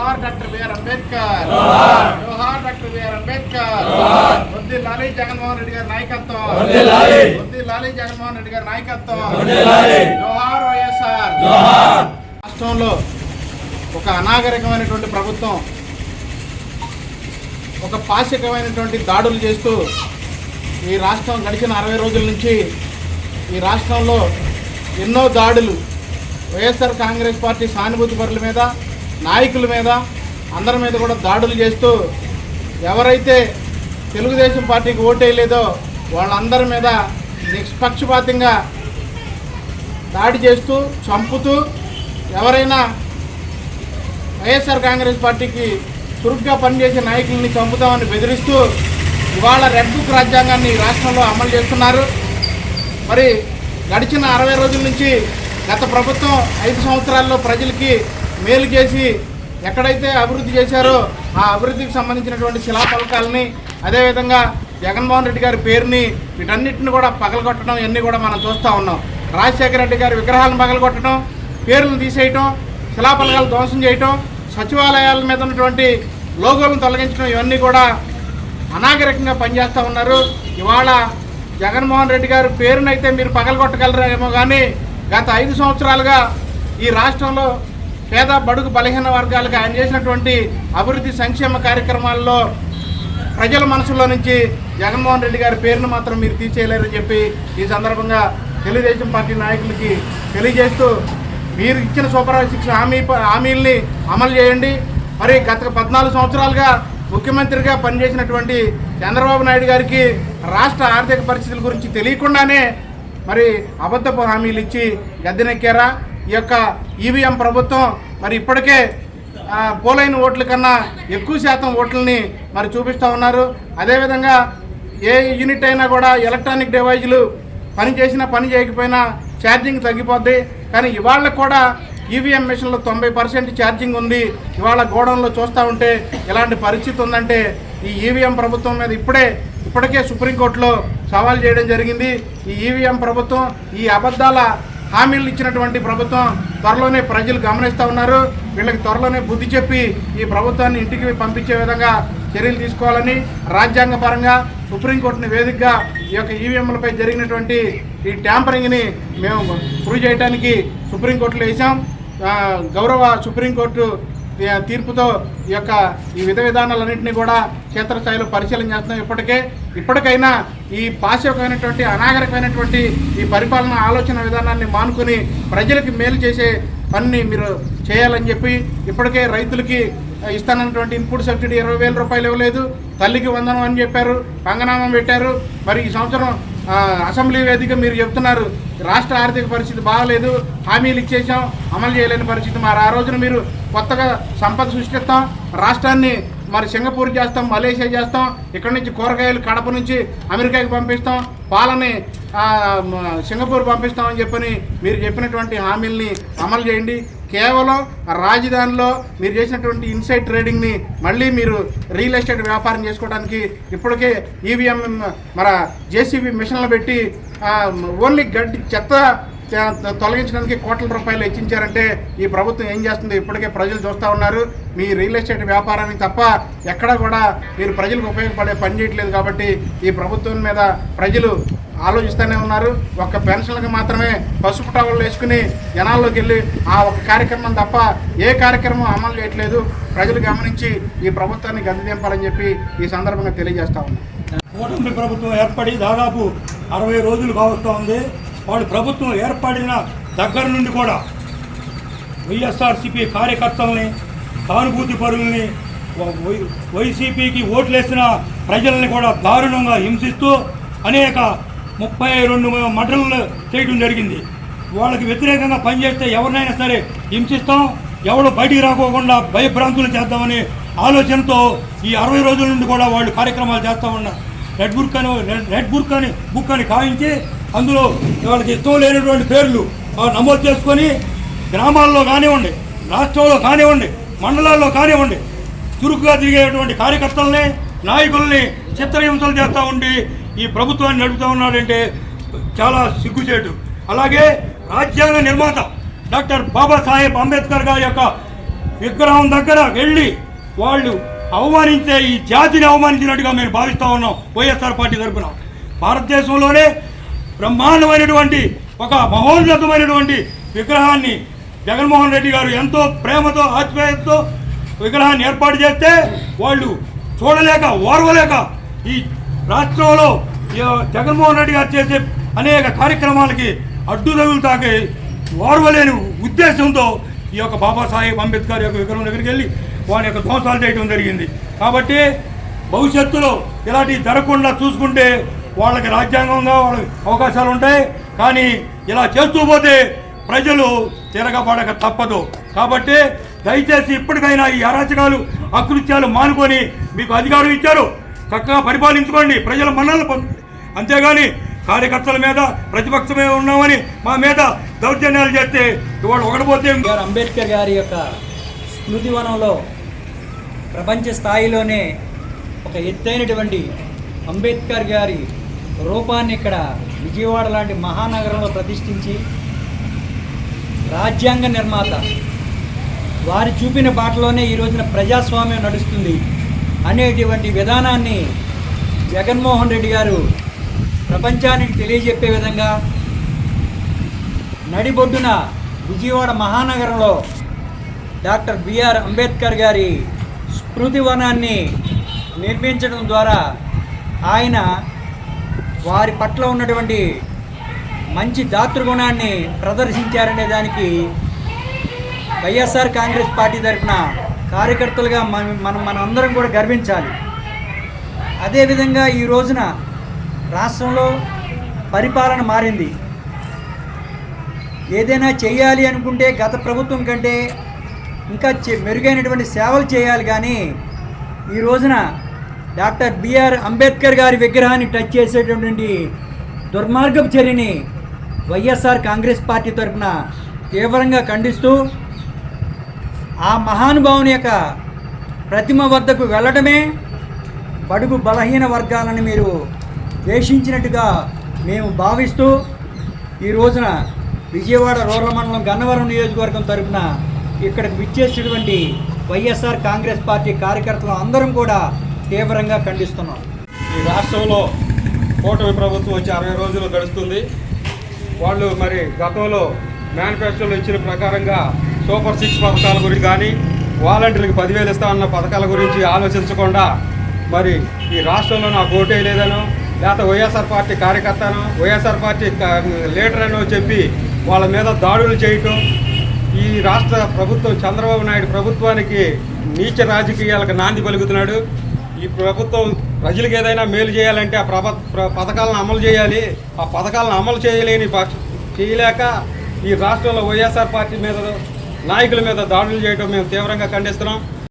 జోహార్ doctor BR Ambedkar. జోహార్ doctor BR Ambedkar. వద్ది లాలి జగన్మోహన్ రెడ్డి గారి నాయకత్వం. వద్ది లాలి. జగన్మోహన్ రెడ్డి గారి నాయకత్వం. జోహార్ వైఎస్ఆర్. రాష్ట్రంలో ఒక అనాగరికమైనటువంటి ప్రభుత్వం ఒక పాశికమైనటువంటి దాడులు చేస్తూ ఈ రాష్ట్రం గడిచిన అరవై రోజుల నుంచి ఈ రాష్ట్రంలో ఎన్నో దాడులు వైఎస్ఆర్ కాంగ్రెస్ పార్టీ సానుభూతి పరుల మీద నాయకుల మీద అందరి మీద కూడా దాడులు చేస్తూ ఎవరైతే తెలుగుదేశం పార్టీకి ఓటేయలేదో వాళ్ళందరి మీద నిష్పక్షపాతంగా దాడి చేస్తూ చంపుతూ ఎవరైనా వైఎస్ఆర్ కాంగ్రెస్ పార్టీకి చురుగ్గా పనిచేసే నాయకుల్ని చంపుతామని బెదిరిస్తూ ఇవాళ రెడ్ బుక్ రాజ్యాంగాన్ని రాష్ట్రంలో అమలు చేస్తున్నారు. మరి గడిచిన అరవై రోజుల నుంచి గత ప్రభుత్వం ఐదు సంవత్సరాల్లో ప్రజలకి మేలు చేసి ఎక్కడైతే అభివృద్ధి చేశారో ఆ అభివృద్ధికి సంబంధించినటువంటి శిలాఫలకాలని అదేవిధంగా జగన్మోహన్ రెడ్డి గారి పేరుని వీటన్నిటిని కూడా పగలగొట్టడం ఇవన్నీ కూడా మనం చూస్తూ ఉన్నాం. రాజశేఖర రెడ్డి గారి విగ్రహాలను పగలగొట్టడం పేర్లను తీసేయటం శిలాఫలకాలు ధ్వంసం చేయటం సచివాలయాల మీద ఉన్నటువంటి లోగోలను తొలగించడం ఇవన్నీ కూడా అనాగరికంగా పనిచేస్తూ ఉన్నారు. ఇవాళ జగన్మోహన్ రెడ్డి గారి పేరునైతే మీరు పగలగొట్టగలరేమో కానీ గత ఐదు సంవత్సరాలుగా ఈ రాష్ట్రంలో పేద బడుగు బలహీన వర్గాలకు ఆయన చేసినటువంటి అభివృద్ధి సంక్షేమ కార్యక్రమాల్లో ప్రజల మనసులో నుంచి జగన్మోహన్ రెడ్డి గారి పేరును మాత్రం మీరు తీసేయలేరని చెప్పి ఈ సందర్భంగా తెలుగుదేశం పార్టీ నాయకులకి తెలియజేస్తూ మీరు ఇచ్చిన సూపర్ సిక్స్ హామీ హామీల్ని అమలు చేయండి. మరి గత పద్నాలుగు సంవత్సరాలుగా ముఖ్యమంత్రిగా పనిచేసినటువంటి చంద్రబాబు నాయుడు గారికి రాష్ట్ర ఆర్థిక పరిస్థితుల గురించి తెలియకుండానే మరి అబద్ధపు హామీలు ఇచ్చి గద్దెనెక్కారా? ఈ యొక్క ఈవీఎం ప్రభుత్వం మరి ఇప్పటికే పోలైన ఓట్ల కన్నా ఎక్కువ శాతం ఓట్లని మరి చూపిస్తూ ఉన్నారు. అదేవిధంగా ఏ యూనిట్ అయినా కూడా ఎలక్ట్రానిక్ డివైజులు పని చేసినా పని చేయకపోయినా ఛార్జింగ్ తగ్గిపోద్ది. కానీ ఇవాళ కూడా ఈవీఎం మిషన్లో తొంభై పర్సెంట్ ఛార్జింగ్ ఉంది. ఇవాళ గోడౌన్లో చూస్తూ ఉంటే ఇలాంటి పరిస్థితి ఉందంటే ఈ ఈవీఎం ప్రభుత్వం మీద ఇప్పుడే ఇప్పటికే సుప్రీంకోర్టులో సవాల్ చేయడం జరిగింది. ఈ ఈవీఎం ప్రభుత్వం ఈ అబద్ధాల హామీలు ఇచ్చినటువంటి ప్రభుత్వం త్వరలోనే ప్రజలు గమనిస్తూ ఉన్నారు. వీళ్ళకి త్వరలోనే బుద్ధి చెప్పి ఈ ప్రభుత్వాన్ని ఇంటికి పంపించే విధంగా చర్యలు తీసుకోవాలని రాజ్యాంగపరంగా సుప్రీంకోర్టుని వేదికగా ఈ యొక్క ఈవీఎంలపై జరిగినటువంటి ఈ ట్యాంపరింగ్ని మేము ప్రూవ్ చేయడానికి సుప్రీంకోర్టులో వేసాం గౌరవ సుప్రీంకోర్టు తీర్పుతో ఈ యొక్క ఈ విధ విధానాలన్నింటినీ కూడా క్షేత్రస్థాయిలో పరిశీలన చేస్తున్నాం. ఇప్పటికే ఇప్పటికైనా ఈ పాశవికమైనటువంటి అనాగరికమైనటువంటి ఈ పరిపాలన ఆలోచన విధానాన్ని మానుకొని ప్రజలకి మేలు చేసే పనిని మీరు చేయాలని చెప్పి ఇప్పటికే రైతులకి ఇస్తానన్నటువంటి ఇన్పుట్ సబ్సిడీ ఇరవై వేల రూపాయలు ఇవ్వలేదు. తల్లికి వందనం అని చెప్పారు పంగనామం పెట్టారు. మరి ఈ సంవత్సరం అసెంబ్లీ వేదిక మీరు చెప్తున్నారు రాష్ట్ర ఆర్థిక పరిస్థితి బాగలేదు హామీలు ఇచ్చేసాం అమలు చేయలేని పరిస్థితి. మరి ఆ రోజున మీరు కొత్తగా సంపద సృష్టిస్తాం రాష్ట్రాన్ని మరి సింగపూర్ చేస్తాం మలేషియా చేస్తాం ఇక్కడ నుంచి కూరగాయలు కడప నుంచి అమెరికాకి పంపిస్తాం పాలని సింగపూర్ పంపిస్తామని చెప్పని మీరు చెప్పినటువంటి హామీల్ని అమలు చేయండి. కేవలం రాజధానిలో మీరు చేసినటువంటి ఇన్సైడ్ ట్రేడింగ్ని మళ్ళీ మీరు రియల్ ఎస్టేట్ వ్యాపారం చేసుకోవడానికి ఇప్పటికే ఈవీఎం మన జేసీబీ మిషన్లు పెట్టి ఓన్లీ గడ్డి చెత్త తొలగించడానికి కోట్ల రూపాయలు హెచ్చించారంటే ఈ ప్రభుత్వం ఏం చేస్తుంది? ఇప్పటికే ప్రజలు చూస్తూ ఉన్నారు. మీ రియల్ ఎస్టేట్ వ్యాపారానికి తప్ప ఎక్కడా కూడా మీరు ప్రజలకు ఉపయోగపడే పని చేయట్లేదు కాబట్టి ఈ ప్రభుత్వం మీద ప్రజలు ఆలోచిస్తూనే ఉన్నారు. ఒక్క పెన్షన్లకు మాత్రమే పసుపు టవల్ వేసుకుని జనాల్లోకి వెళ్ళి ఆ ఒక కార్యక్రమం తప్ప ఏ కార్యక్రమం అమలు చేయట్లేదు. ప్రజలు గమనించి ఈ ప్రభుత్వాన్ని గద్దె దింపాలని చెప్పి ఈ సందర్భంగా తెలియజేస్తా ఉన్నాం. కూటమి ప్రభుత్వం ఏర్పడి దాదాపు అరవై రోజులు కావస్తూ ఉంది. వాళ్ళు ప్రభుత్వం ఏర్పడిన దగ్గర నుండి కూడా వైఎస్ఆర్సీపీ కార్యకర్తలని సానుభూతి పరుల్ని వైసీపీకి ఓట్లేసిన ప్రజల్ని కూడా దారుణంగా హింసిస్తూ అనేక ముప్పై రెండు మటన్లు చేయడం జరిగింది. వాళ్ళకి వ్యతిరేకంగా పనిచేస్తే ఎవరినైనా సరే హింసిస్తాం ఎవడు బయటికి రాకోకుండా భయభ్రాంతులు చేద్దామని ఆలోచనతో ఈ అరవై రోజుల నుండి కూడా వాళ్ళు కార్యక్రమాలు చేస్తూ ఉన్నారు. రెడ్ బుక్ అని రెడ్- రెడ్ బుక్ అని బుక్ అని కాయించి అందులో వాళ్ళకి ఇష్టం లేనటువంటి పేర్లు నమోదు చేసుకొని గ్రామాల్లో కానివ్వండి రాష్ట్రంలో కానివ్వండి మండలాల్లో కానివ్వండి చురుకుగా తిరిగేటువంటి కార్యకర్తల్ని నాయకుల్ని చిత్రహింసలు చేస్తూ ఉండి ఈ ప్రభుత్వాన్ని నడుపుతూ ఉన్నాడంటే చాలా సిగ్గుచేటు. అలాగే రాజ్యాంగ నిర్మాత డాక్టర్ బాబాసాహెబ్ అంబేద్కర్ గారి యొక్క విగ్రహం దగ్గర వెళ్ళి వాళ్ళు అవమానించే ఈ జాతిని అవమానించినట్టుగా మేము భావిస్తూ ఉన్నాం వైఎస్ఆర్ పార్టీ తరఫున భారతదేశంలోనే బ్రహ్మాండమైనటువంటి ఒక మహోన్నతమైనటువంటి విగ్రహాన్ని జగన్మోహన్ రెడ్డి గారు ఎంతో ప్రేమతో ఆత్మీయతతో విగ్రహాన్ని ఏర్పాటు చేస్తే వాళ్ళు చూడలేక ఓర్వలేక ఈ రాష్ట్రంలో ఈ జగన్మోహన్ రెడ్డి గారు చేసే అనేక కార్యక్రమాలకి అడ్డు తగులుతాకి ఓర్వలేని ఉద్దేశంతో ఈ యొక్క బాబాసాహెబ్ అంబేద్కర్ యొక్క విగ్రహం దగ్గరికి వెళ్ళి వాని యొక్క ధ్వంసాలు చేయడం జరిగింది. కాబట్టి భవిష్యత్తులో ఇలాంటివి జరగకుండా చూసుకుంటే వాళ్ళకి రాజ్యాంగంగా వాళ్ళకి అవకాశాలు ఉంటాయి. కానీ ఇలా చేస్తూ పోతే ప్రజలు తిరగబడక తప్పదు. కాబట్టి దయచేసి ఇప్పటికైనా ఈ అరాచకాలు అకృత్యాలు మానుకొని మీకు అధికారం ఇచ్చారు. చక్కగా పరిపాలించుకోండి. ప్రజల మన్నలు పొందండి అంతేగాని కార్యకర్తల మీద ప్రతిపక్షమే ఉన్నామని మా మీద దౌర్జన్యాలు చేస్తే ఇవాళ ఒకటిపోతే గారు అంబేద్కర్ గారి యొక్క స్మృతివనంలో ప్రపంచ స్థాయిలోనే ఒక ఎత్తైనటువంటి అంబేద్కర్ గారి రూపాన్ని ఇక్కడ విజయవాడ లాంటి మహానగరంలో ప్రతిష్ఠించి రాజ్యాంగ నిర్మాత. వారి చూపిన బాటలోనే ఈ రోజున ప్రజాస్వామ్యం నడుస్తుంది అనేటువంటి విధానాన్ని జగన్మోహన్ రెడ్డి గారు ప్రపంచానికి తెలియజెప్పే విధంగా నడిబొడ్డున విజయవాడ మహానగరంలో డాక్టర్ బిఆర్ అంబేద్కర్ గారి స్మృతివనాన్ని నిర్మించడం ద్వారా ఆయన వారి పట్ల ఉన్నటువంటి మంచి దాతృగుణాన్ని ప్రదర్శించారనే దానికి వైఎస్ఆర్ కాంగ్రెస్ పార్టీ తరఫున కార్యకర్తలుగా మనం మనం మనందరం కూడా గర్వించాలి. అదేవిధంగా ఈ రోజున రాష్ట్రంలో పరిపాలన మారింది. ఏదైనా చేయాలి అనుకుంటే గత ప్రభుత్వం కంటే ఇంకా మెరుగైనటువంటి సేవలు చేయాలి కానీ ఈ రోజున డాక్టర్ బిఆర్ అంబేద్కర్ గారి విగ్రహాన్ని టచ్ చేసేటటువంటి దుర్మార్గపు చర్యని వైఎస్ఆర్ కాంగ్రెస్ పార్టీ తరఫున తీవ్రంగా ఖండిస్తూ ఆ మహానుభావుని యొక్క ప్రతిమ వద్దకు వెళ్ళడమే బడుగు బలహీన వర్గాలను మీరు ద్వేషించినట్టుగా మేము భావిస్తూ ఈ రోజున విజయవాడ రూరల్ మండలం గన్నవరం నియోజకవర్గం తరపున ఇక్కడికి విచ్చేసినటువంటి వైఎస్ఆర్ కాంగ్రెస్ పార్టీ కార్యకర్తలు అందరం కూడా తీవ్రంగా ఖండిస్తున్నాం. ఈ రాష్ట్రంలో కూటమి ప్రభుత్వం వచ్చి అరవై రోజులు గడుస్తుంది. వాళ్ళు మరి గతంలో మేనిఫెస్టోలో ఇచ్చిన ప్రకారంగా సూపర్ సిక్స్ పథకాల గురించి కానీ వాలంటీర్లకు పదివేలు ఇస్తామన్న పథకాల గురించి ఆలోచించకుండా మరి ఈ రాష్ట్రంలో నాకు ఓటే లేదనో లేకపోతే వైఎస్ఆర్ పార్టీ కార్యకర్తను వైఎస్ఆర్ పార్టీ లీడర్ అనో చెప్పి వాళ్ళ మీద దాడులు చేయటం ఈ రాష్ట్ర ప్రభుత్వం చంద్రబాబు నాయుడు ప్రభుత్వానికి నీచ రాజకీయాలకు నాంది పలుకుతున్నాడు. ఈ ప్రభుత్వం ప్రజలకు ఏదైనా మేలు చేయాలంటే ఆ ప్రభ పథకాలను అమలు చేయాలి. ఆ పథకాలను అమలు చేయలేని పక్ష చేయలేక ఈ రాష్ట్రంలో వైఎస్ఆర్ పార్టీ మీద నాయకుల మీద దాడులు చేయడం మేము తీవ్రంగా ఖండిస్తున్నాం.